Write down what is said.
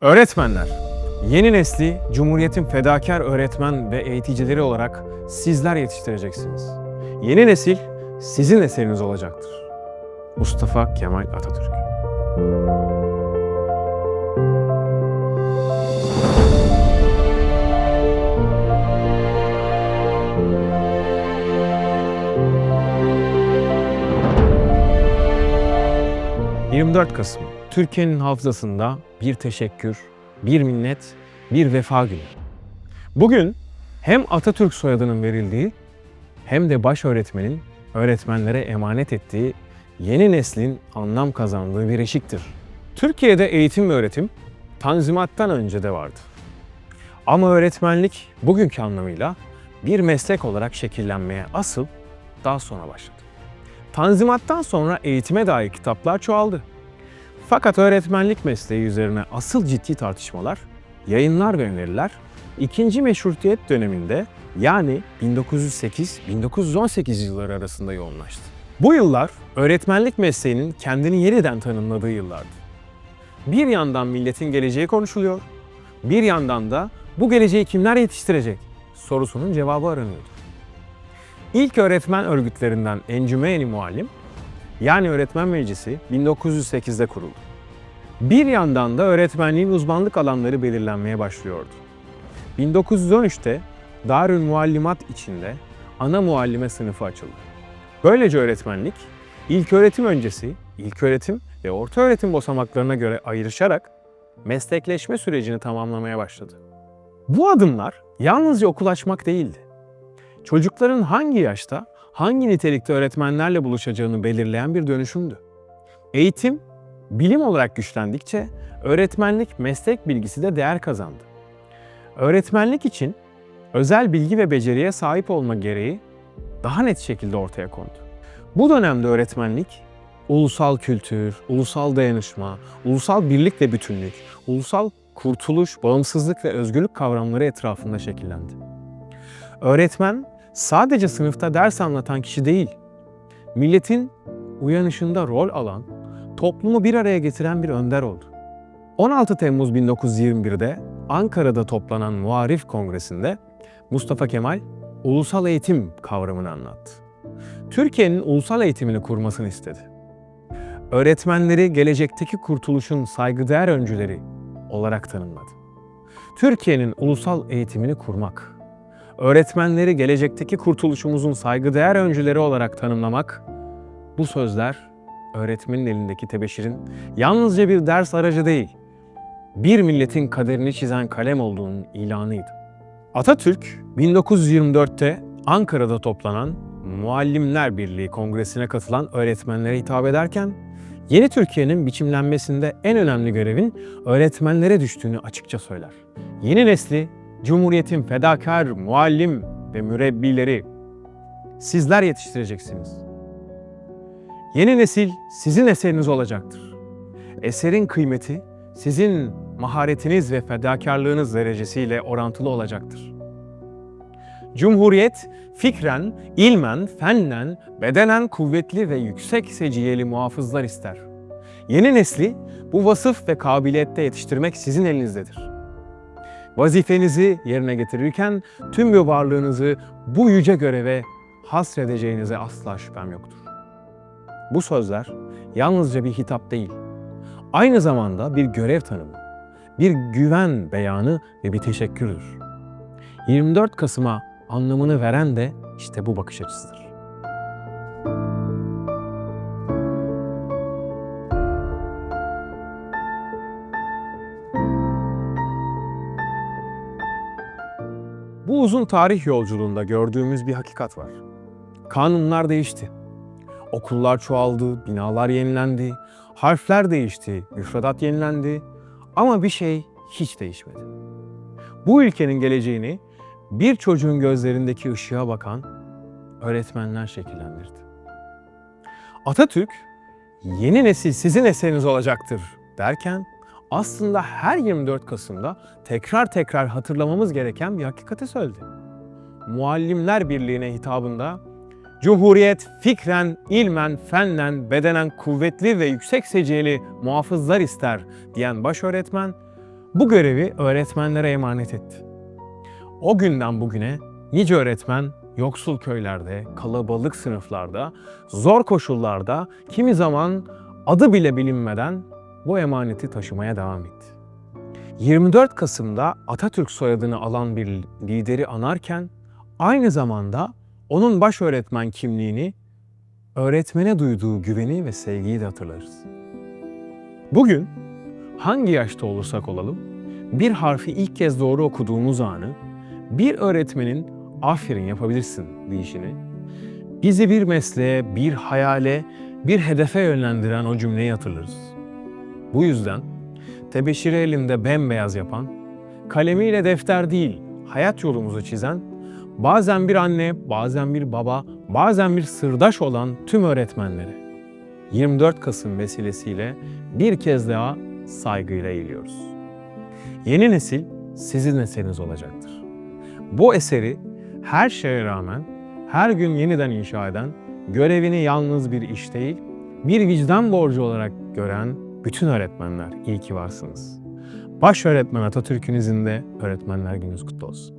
Öğretmenler, yeni nesli Cumhuriyet'in fedakar öğretmen ve eğiticileri olarak sizler yetiştireceksiniz. Yeni nesil sizin eseriniz olacaktır. Mustafa Kemal Atatürk ...24 Kasım, Türkiye'nin hafızasında bir teşekkür, bir minnet, bir vefa günü. Bugün hem Atatürk soyadının verildiği hem de baş öğretmenin öğretmenlere emanet ettiği yeni neslin anlam kazandığı bir eşiktir. Türkiye'de eğitim ve öğretim Tanzimat'tan önce de vardı. Ama öğretmenlik bugünkü anlamıyla bir meslek olarak şekillenmeye asıl daha sonra başladı. Tanzimat'tan sonra eğitime dair kitaplar çoğaldı. Fakat öğretmenlik mesleği üzerine asıl ciddi tartışmalar, yayınlar ve öneriler ikinci meşrutiyet döneminde yani 1908-1918 yılları arasında yoğunlaştı. Bu yıllar öğretmenlik mesleğinin kendini yeniden tanımladığı yıllardı. Bir yandan milletin geleceği konuşuluyor, bir yandan da bu geleceği kimler yetiştirecek sorusunun cevabı aranıyordu. İlk öğretmen örgütlerinden Encümeyeni Muallim, yani öğretmen meclisi 1908'de kuruldu. Bir yandan da öğretmenliğin uzmanlık alanları belirlenmeye başlıyordu. 1913'te Darül Muallimat içinde ana muallime sınıfı açıldı. Böylece öğretmenlik ilk öğretim öncesi, ilk öğretim ve orta öğretim basamaklarına göre ayrışarak meslekleşme sürecini tamamlamaya başladı. Bu adımlar yalnızca okul açmak değildi. Çocukların hangi yaşta, hangi nitelikte öğretmenlerle buluşacağını belirleyen bir dönüşümdü. Eğitim, bilim olarak güçlendikçe öğretmenlik meslek bilgisi de değer kazandı. Öğretmenlik için özel bilgi ve beceriye sahip olma gereği daha net şekilde ortaya kondu. Bu dönemde öğretmenlik, ulusal kültür, ulusal dayanışma, ulusal birlik ve bütünlük, ulusal kurtuluş, bağımsızlık ve özgürlük kavramları etrafında şekillendi. Öğretmen sadece sınıfta ders anlatan kişi değil, milletin uyanışında rol alan, toplumu bir araya getiren bir önder oldu. 16 Temmuz 1921'de Ankara'da toplanan Muharif Kongresi'nde Mustafa Kemal ulusal eğitim kavramını anlattı. Türkiye'nin ulusal eğitimini kurmasını istedi. Öğretmenleri gelecekteki kurtuluşun saygıdeğer öncüleri olarak tanımladı. Türkiye'nin ulusal eğitimini kurmak, öğretmenleri gelecekteki kurtuluşumuzun saygıdeğer öncüleri olarak tanımlamak, bu sözler öğretmenin elindeki tebeşirin yalnızca bir ders aracı değil, bir milletin kaderini çizen kalem olduğunun ilanıydı. Atatürk 1924'te Ankara'da toplanan Muallimler Birliği Kongresi'ne katılan öğretmenlere hitap ederken yeni Türkiye'nin biçimlenmesinde en önemli görevin öğretmenlere düştüğünü açıkça söyler. Yeni nesli Cumhuriyet'in fedakar muallim ve mürebbileri sizler yetiştireceksiniz. Yeni nesil sizin eseriniz olacaktır. Eserin kıymeti sizin maharetiniz ve fedakarlığınız derecesiyle orantılı olacaktır. Cumhuriyet fikren, ilmen, fennen, bedenen kuvvetli ve yüksek seciyeli muhafızlar ister. Yeni nesli bu vasıf ve kabiliyette yetiştirmek sizin elinizdedir. Vazifenizi yerine getirirken tüm bir varlığınızı bu yüce göreve hasredeceğinize asla şüphem yoktur. Bu sözler yalnızca bir hitap değil, aynı zamanda bir görev tanımı, bir güven beyanı ve bir teşekkürdür. 24 Kasım'a anlamını veren de işte bu bakış açısıdır. Bu uzun tarih yolculuğunda gördüğümüz bir hakikat var. Kanunlar değişti. Okullar çoğaldı, binalar yenilendi, harfler değişti, müfredat yenilendi ama bir şey hiç değişmedi. Bu ülkenin geleceğini bir çocuğun gözlerindeki ışığa bakan öğretmenler şekillendirdi. Atatürk, yeni nesil sizin eseriniz olacaktır derken aslında her 24 Kasım'da tekrar tekrar hatırlamamız gereken bir hakikati söyledi. Muallimler Birliği'ne hitabında Cumhuriyet fikren, ilmen, fennen, bedenen kuvvetli ve yüksek seciyeli muhafızlar ister diyen baş öğretmen, bu görevi öğretmenlere emanet etti. O günden bugüne nice öğretmen yoksul köylerde, kalabalık sınıflarda, zor koşullarda, kimi zaman adı bile bilinmeden bu emaneti taşımaya devam etti. 24 Kasım'da Atatürk soyadını alan bir lideri anarken aynı zamanda onun baş öğretmen kimliğini, öğretmene duyduğu güveni ve sevgiyi de hatırlarız. Bugün hangi yaşta olursak olalım, bir harfi ilk kez doğru okuduğumuz anı, bir öğretmenin aferin yapabilirsin deyişini, bizi bir mesleğe, bir hayale, bir hedefe yönlendiren o cümleyi hatırlarız. Bu yüzden tebeşiri elinde bembeyaz yapan, kalemiyle defter değil, hayat yolumuzu çizen, bazen bir anne, bazen bir baba, bazen bir sırdaş olan tüm öğretmenlere 24 Kasım vesilesiyle bir kez daha saygıyla eğiliyoruz. Yeni nesil sizin eseriniz olacaktır. Bu eseri her şeye rağmen her gün yeniden inşa eden, görevini yalnız bir iş değil, bir vicdan borcu olarak gören bütün öğretmenler iyi ki varsınız. Baş öğretmen Atatürk'ün izinde Öğretmenler Gününüz kutlu olsun.